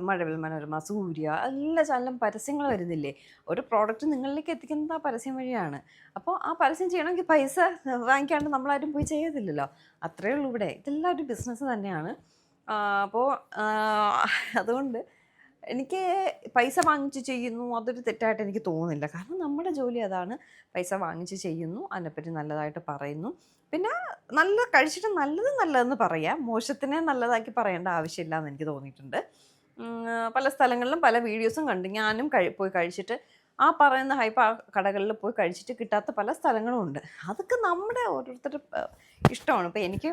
മഴവിൽ മനോരമ സൂര്യ എല്ലാ ചാനലും പരസ്യങ്ങൾ വരുന്നില്ലേ? ഒരു പ്രോഡക്റ്റ് നിങ്ങളിലേക്ക് എത്തിക്കുന്നത് ആ പരസ്യം വഴിയാണ്. അപ്പോൾ ആ പരസ്യം ചെയ്യണമെങ്കിൽ പൈസ വാങ്ങിക്കാണ്ട് നമ്മളാരും പോയി ചെയ്യത്തില്ലല്ലോ. അത്രയേ ഉള്ളൂ ഇവിടെ. ഇതെല്ലാം ഒരു ബിസിനസ് തന്നെയാണ്. അപ്പോൾ അതുകൊണ്ട് എനിക്ക് പൈസ വാങ്ങിച്ച് ചെയ്യുന്നു അതൊരു തെറ്റായിട്ട് എനിക്ക് തോന്നുന്നില്ല. കാരണം നമ്മുടെ ജോലി അതാണ്. പൈസ വാങ്ങിച്ച് ചെയ്യുന്നു അതിനെപ്പറ്റി നല്ലതായിട്ട് പറയുന്നു. പിന്നെ നല്ല കഴിച്ചിട്ട് നല്ലത് നല്ലതെന്ന് പറയാം. മോശത്തിനെ നല്ലതാക്കി പറയേണ്ട ആവശ്യമില്ല എന്ന് എനിക്ക് തോന്നിയിട്ടുണ്ട്. പല സ്ഥലങ്ങളിലും പല വീഡിയോസും കണ്ടു ഞാനും കഴി പോയി കഴിച്ചിട്ട് ആ പറയുന്ന ഹൈപ്പ് ആ കടകളിൽ പോയി കഴിച്ചിട്ട് കിട്ടാത്ത പല സ്ഥലങ്ങളും ഉണ്ട്. അതൊക്കെ നമ്മുടെ ഓരോരുത്തരുടെ ഇഷ്ടമാണ്. ഇപ്പോൾ എനിക്ക്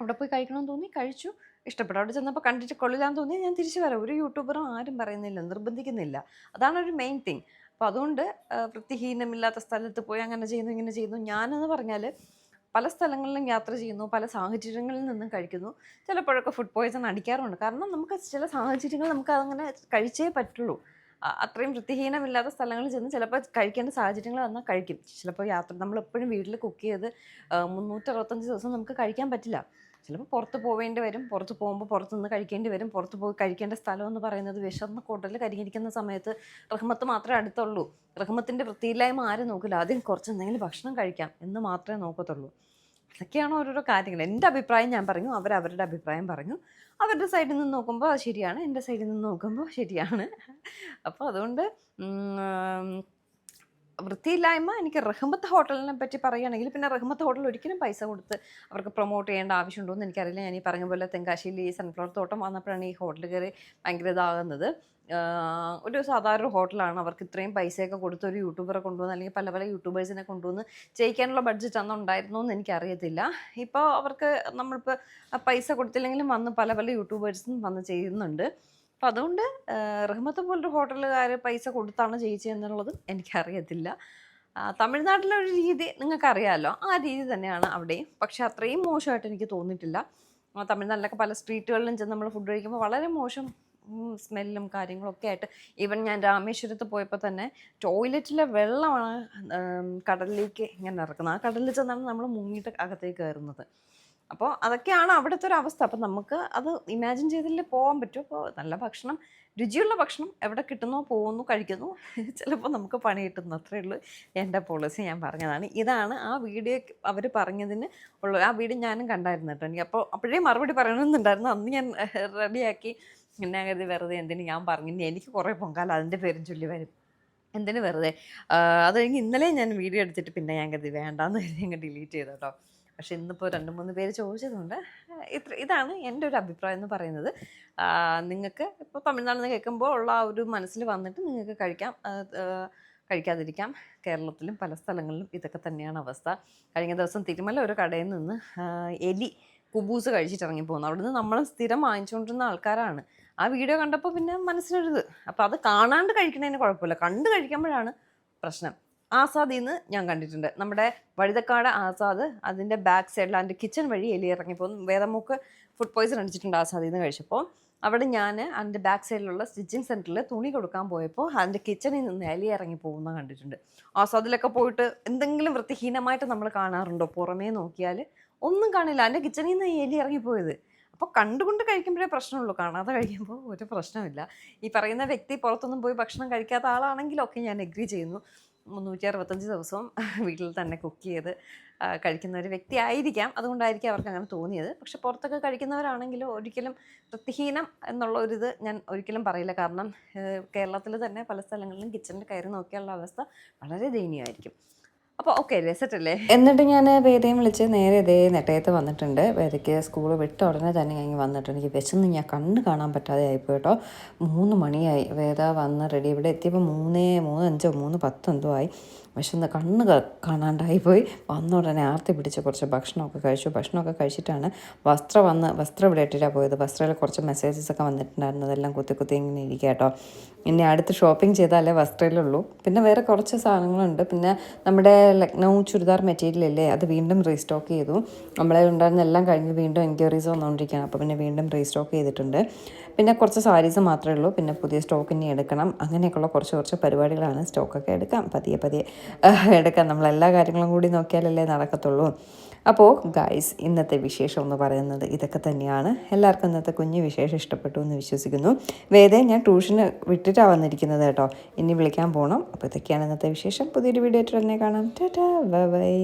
അവിടെ പോയി കഴിക്കണമെന്ന് തോന്നി കഴിച്ചു. ഇഷ്ടപ്പെട്ടു അവിടെ ചെന്നപ്പോൾ കണ്ടിട്ട് കൊള്ളില്ലാന്ന് തോന്നി. ഞാൻ തിരിച്ചു വരാം. ഒരു യൂട്യൂബറും ആരും പറയുന്നില്ല നിർബന്ധിക്കുന്നില്ല. അതാണ് ഒരു മെയിൻ തിങ് അപ്പോൾ അതുകൊണ്ട് വൃത്തിഹീനമില്ലാത്ത സ്ഥലത്ത് പോയി അങ്ങനെ ചെയ്യുന്നു ഇങ്ങനെ ചെയ്യുന്നു. ഞാനെന്ന് പറഞ്ഞാൽ പല സ്ഥലങ്ങളിലും യാത്ര ചെയ്യുന്നു പല സാഹചര്യങ്ങളിൽ നിന്നും കഴിക്കുന്നു. ചിലപ്പോഴൊക്കെ ഫുഡ് പോയ്സൺ അടിക്കാറുണ്ട്. കാരണം നമുക്ക് ചില സാഹചര്യങ്ങൾ നമുക്ക് അതങ്ങനെ കഴിച്ചേ പറ്റുള്ളൂ. അത്രയും വൃത്തിഹീനമില്ലാത്ത സ്ഥലങ്ങളിൽ ചെന്ന് ചിലപ്പോൾ കഴിക്കേണ്ട സാഹചര്യങ്ങൾ വന്നാൽ കഴിക്കും. ചിലപ്പോൾ യാത്ര നമ്മളെപ്പോഴും വീട്ടിൽ കുക്ക് ചെയ്ത് മുന്നൂറ്ററുപത്തഞ്ച് ദിവസം നമുക്ക് കഴിക്കാൻ പറ്റില്ല. ചിലപ്പോൾ പുറത്ത് പോവേണ്ടി വരും പുറത്ത് പോകുമ്പോൾ പുറത്തുനിന്ന് കഴിക്കേണ്ടി വരും പുറത്ത് പോയി കഴിക്കേണ്ട സ്ഥലം എന്ന് പറയുന്നത് വിശന്ന് കൂട്ടൽ കരിഞ്ഞിരിക്കുന്ന സമയത്ത് റഹ്മത്ത് മാത്രമേ അടുത്തുള്ളൂ. റഹ്മത്തിന്റെ വൃത്തിയില്ലായ്മ ആരും നോക്കില്ല. ആദ്യം കുറച്ച് എന്തെങ്കിലും ഭക്ഷണം കഴിക്കാം എന്ന് മാത്രമേ നോക്കത്തുള്ളൂ. അതൊക്കെയാണ് ഓരോരോ കാര്യങ്ങൾ. എന്റെ അഭിപ്രായം ഞാൻ പറഞ്ഞു അവർ അവരുടെ അഭിപ്രായം പറഞ്ഞു. അവരുടെ സൈഡിൽ നിന്ന് നോക്കുമ്പോൾ ശരിയാണ് എന്റെ സൈഡിൽ നിന്ന് നോക്കുമ്പോൾ ശരിയാണ്. അപ്പോൾ അതുകൊണ്ട് വൃത്തിയില്ലായ്മ എനിക്ക് റഹ്മത്ത് ഹോട്ടലിനെ പറ്റി പറയുകയാണെങ്കിൽ പിന്നെ റഹ്മത്ത് ഹോട്ടൽ ഒരിക്കലും പൈസ കൊടുത്ത് അവർക്ക് പ്രൊമോട്ട് ചെയ്യേണ്ട ആവശ്യമുണ്ടോ എന്ന് എനിക്കറിയില്ല. ഞാൻ ഈ പറഞ്ഞ പോലെ തെങ്കാശിയിൽ ഈ സൺഫ്ലവർ തോട്ടം വന്നപ്പോഴാണ് ഈ ഹോട്ടൽ കയറി ഭയങ്കര ഇതാകുന്നത്. ഒരു സാധാരണ ഹോട്ടലാണ്. അവർക്ക് ഇത്രയും പൈസയൊക്കെ കൊടുത്ത് ഒരു യൂട്യൂബറെ കൊണ്ടുവന്ന് അല്ലെങ്കിൽ പല പല യൂട്യൂബേഴ്സിനെ കൊണ്ടുവന്ന് ചെയ്യിക്കാനുള്ള ബഡ്ജറ്റ് അന്ന് ഉണ്ടായിരുന്നോ എന്ന് എനിക്കറിയത്തില്ല. ഇപ്പോൾ അവർക്ക് നമ്മളിപ്പോൾ പൈസ കൊടുത്തില്ലെങ്കിലും വന്ന് പല പല യൂട്യൂബേഴ്സും വന്ന് ചെയ്യുന്നുണ്ട്. അപ്പം അതുകൊണ്ട് റഹ്മത്ത് പോലൊരു ഹോട്ടലുകാർ പൈസ കൊടുത്താണ് ചെയ്യിച്ചതെന്നുള്ളതും എനിക്കറിയത്തില്ല. തമിഴ്നാട്ടിലെ ഒരു രീതി നിങ്ങൾക്കറിയാമല്ലോ ആ രീതി തന്നെയാണ് അവിടെയും. പക്ഷെ അത്രയും മോശമായിട്ട് എനിക്ക് തോന്നിയിട്ടില്ല. തമിഴ്നാട്ടിലൊക്കെ പല സ്ട്രീറ്റുകളിലും ചെന്ന് നമ്മൾ ഫുഡ് കഴിക്കുമ്പോൾ വളരെ മോശം സ്മെല്ലും കാര്യങ്ങളൊക്കെ ആയിട്ട്. ഈവൻ ഞാൻ രാമേശ്വരത്ത് പോയപ്പോൾ തന്നെ ടോയ്ലറ്റിലെ വെള്ളമാണ് കടലിലേക്ക് ഇങ്ങനെ ഇറക്കുന്നത്. ആ കടലിൽ ചെന്നാണ് നമ്മൾ മുങ്ങിയിട്ട് അകത്തേക്ക് കയറുന്നത്. അപ്പോൾ അതൊക്കെയാണ് അവിടുത്തെ ഒരു അവസ്ഥ. അപ്പം നമുക്ക് അത് ഇമാജിൻ ചെയ്തില്ലേ പോകാൻ പറ്റും. അപ്പോൾ നല്ല ഭക്ഷണം രുചിയുള്ള ഭക്ഷണം എവിടെ കിട്ടുന്നോ പോകുന്നു കഴിക്കുന്നു ചിലപ്പോൾ നമുക്ക് പണി കിട്ടുന്നു അത്രയേ ഉള്ളൂ എന്റെ പോളിസി ഞാൻ പറഞ്ഞതാണ്. ഇതാണ് ആ വീഡിയോ അവർ പറഞ്ഞതിന് ഉള്ള ആ വീഡിയോ ഞാനും കണ്ടായിരുന്നു കേട്ടോ. എനിക്ക് അപ്പോൾ അപ്പോഴേ മറുപടി പറയണമെന്നുണ്ടായിരുന്നു. അന്ന് ഞാൻ റെഡിയാക്കി പിന്നെ കരുതി വെറുതെ എന്തിന് ഞാൻ പറഞ്ഞു. എനിക്ക് കുറേ പൊങ്കാല അതിന്റെ പേരും ചൊല്ലി വരും. എന്തിന് വെറുതെ? അത് കഴിഞ്ഞ് ഇന്നലെ ഞാൻ വീഡിയോ എടുത്തിട്ട് പിന്നെ ഞാൻ കരുതി വേണ്ടാന്ന് കരുതി അങ്ങ് ഡിലീറ്റ് ചെയ്തു കേട്ടോ. പക്ഷെ ഇന്നിപ്പോൾ രണ്ട് മൂന്ന് പേര് ചോദിച്ചതുകൊണ്ട് ഇത്ര ഇതാണ് എന്റെ ഒരു അഭിപ്രായം എന്ന് പറയുന്നത്. നിങ്ങൾക്ക് ഇപ്പോൾ തമിഴ്നാട് നിന്ന് കേൾക്കുമ്പോൾ ഉള്ള ആ ഒരു മനസ്സിൽ വന്നിട്ട് നിങ്ങൾക്ക് കഴിക്കാം. കഴിക്കാതിരിക്കാം. കേരളത്തിലും പല സ്ഥലങ്ങളിലും ഇതൊക്കെ തന്നെയാണ് അവസ്ഥ. കഴിഞ്ഞ ദിവസം തിരുമല ഒരു കടയിൽ നിന്ന് എലി കുബൂസ് കഴിച്ചിട്ട് ഇറങ്ങി പോകുന്നു അവിടുന്ന് നമ്മൾ സ്ഥിരം വാങ്ങിച്ചുകൊണ്ടിരുന്ന ആൾക്കാരാണ്. ആ വീഡിയോ കണ്ടപ്പോൾ പിന്നെ മനസ്സിലൊരിത്. അപ്പോൾ അത് കാണാണ്ട് കഴിക്കണതിന് കുഴപ്പമില്ല. കണ്ട് കഴിക്കുമ്പോഴാണ് പ്രശ്നം. ആസാദിന്ന് ഞാൻ കണ്ടിട്ടുണ്ട്. നമ്മുടെ വഴുതക്കാട് ആസാദ് അതിന്റെ ബാക്ക് സൈഡിൽ അതിന്റെ കിച്ചൺ വഴി എലി ഇറങ്ങിപ്പോൾ വേദമൂക്ക് ഫുഡ് പോയ്സൺ അടിച്ചിട്ടുണ്ട് ആസാദിന്ന് കഴിച്ചപ്പോൾ. അവിടെ ഞാൻ അതിന്റെ ബാക്ക് സൈഡിലുള്ള സ്റ്റിച്ചിങ് സെന്ററിൽ തുണി കൊടുക്കാൻ പോയപ്പോൾ അതിന്റെ കിച്ചണിൽ നിന്ന് എലി ഇറങ്ങി പോകുന്ന കണ്ടിട്ടുണ്ട്. ആസാദിലൊക്കെ പോയിട്ട് എന്തെങ്കിലും വൃത്തിഹീനമായിട്ട് നമ്മൾ കാണാറുണ്ടോ? പുറമേ നോക്കിയാൽ ഒന്നും കാണില്ല. അതിന്റെ കിച്ചണിൽ നിന്ന് എലി ഇറങ്ങിപ്പോയത്. അപ്പോൾ കണ്ടുകൊണ്ട് കഴിക്കുമ്പോഴേ പ്രശ്നമുള്ളൂ. കാണാതെ കഴിക്കുമ്പോൾ ഒരു പ്രശ്നമില്ല. ഈ പറയുന്ന വ്യക്തി പുറത്തൊന്നും പോയി ഭക്ഷണം കഴിക്കാത്ത ആളാണെങ്കിലൊക്കെ ഞാൻ എഗ്രി ചെയ്യുന്നു. മുന്നൂറ്റി അറുപത്തഞ്ച് ദിവസവും വീട്ടിൽ തന്നെ കുക്ക് ചെയ്ത് കഴിക്കുന്ന ഒരു വ്യക്തി ആയിരിക്കാം. അതുകൊണ്ടായിരിക്കും അവർക്ക് അങ്ങനെ തോന്നിയത്. പക്ഷെ പുറത്തൊക്കെ കഴിക്കുന്നവരാണെങ്കിലും ഒരിക്കലും വൃത്തിഹീനം എന്നുള്ള ഒരിത് ഞാൻ ഒരിക്കലും പറയില്ല. കാരണം കേരളത്തിൽ തന്നെ പല സ്ഥലങ്ങളിലും കിച്ചണിൽ കയറി നോക്കിയുള്ള അവസ്ഥ വളരെ ദയനീയമായിരിക്കും. അപ്പോൾ ഓക്കെ അല്ലേ എന്നിട്ട് ഞാൻ വേദയും വിളിച്ച് നേരെ ഇതേ നെട്ടയത്ത് വന്നിട്ടുണ്ട്. വേദയ്ക്ക് സ്കൂൾ വിട്ട ഉടനെ തന്നെ ഞാൻ വന്നിട്ടുണ്ട്. എനിക്ക് വിശന്ന് ഞാൻ കണ്ണ് കാണാൻ പറ്റാതെ ആയിപ്പോയി കേട്ടോ. മൂന്ന് മണിയായി. വേദ വന്ന് റെഡി ഇവിടെ എത്തിയപ്പോൾ മൂന്നേ മൂന്ന് അഞ്ചോ മൂന്ന് പത്തോ എന്തോ ആയി. വിശന്ന് കണ്ണ് കാണാണ്ടായി പോയി വന്ന ഉടനെ ആർത്തി പിടിച്ച് കുറച്ച് ഭക്ഷണമൊക്കെ കഴിച്ചു. ഭക്ഷണമൊക്കെ കഴിച്ചിട്ടാണ് വസ്ത്രം വന്ന് വസ്ത്രം ഇവിടെ ഇട്ടിട്ടാണ് പോയത്. വസ്ത്രത്തിൽ കുറച്ച് മെസ്സേജസ് ഒക്കെ വന്നിട്ടുണ്ടായിരുന്നു. അതെല്ലാം കുത്തി കുത്തി ഇങ്ങനെ ഇരിക്കുക കേട്ടോ ഇനി അടുത്ത് ഷോപ്പിംഗ് ചെയ്താലേ വസ്ത്രയിലുള്ളൂ. പിന്നെ വേറെ കുറച്ച് സാധനങ്ങളുണ്ട്. പിന്നെ നമ്മുടെ ലക്നൗ ചുരിദാർ മെറ്റീരിയൽ അല്ലേ അത് വീണ്ടും റീസ്റ്റോക്ക് ചെയ്തു. നമ്മളെ ഉണ്ടായിരുന്ന എല്ലാം കഴിഞ്ഞ് വീണ്ടും എൻക്വയറീസ് വന്നുകൊണ്ടിരിക്കുകയാണ് അപ്പോൾ പിന്നെ വീണ്ടും റീസ്റ്റോക്ക് ചെയ്തിട്ടുണ്ട്. പിന്നെ കുറച്ച് സാരീസ് മാത്രമേ ഉള്ളൂ. പിന്നെ പുതിയ സ്റ്റോക്ക് ഇനി എടുക്കണം. അങ്ങനെയൊക്കെയുള്ള കുറച്ച് കുറച്ച് പരിപാടികളാണ് സ്റ്റോക്കൊക്കെ എടുക്കാം. പതിയെ പതിയെ എടുക്കാം. നമ്മൾ എല്ലാ കാര്യങ്ങളും കൂടി നോക്കിയാലല്ലേ നടക്കത്തുള്ളൂ. അപ്പോൾ ഗായ്സ് ഇന്നത്തെ വിശേഷം എന്ന് പറയുന്നത് ഇതൊക്കെ തന്നെയാണ്. എല്ലാവർക്കും ഇന്നത്തെ കുഞ്ഞു വിശേഷം ഇഷ്ടപ്പെട്ടു എന്ന് വിശ്വസിക്കുന്നു. വേദേ ഞാൻ ട്യൂഷന് വിട്ടിട്ടാണ് വന്നിരിക്കുന്നത് കേട്ടോ. ഇനി വിളിക്കാൻ പോകണം അപ്പോൾ ഇതൊക്കെയാണ് ഇന്നത്തെ വിശേഷം. പുതിയൊരു വീഡിയോ ആയിട്ട് തന്നെ കാണാം. Tata bye.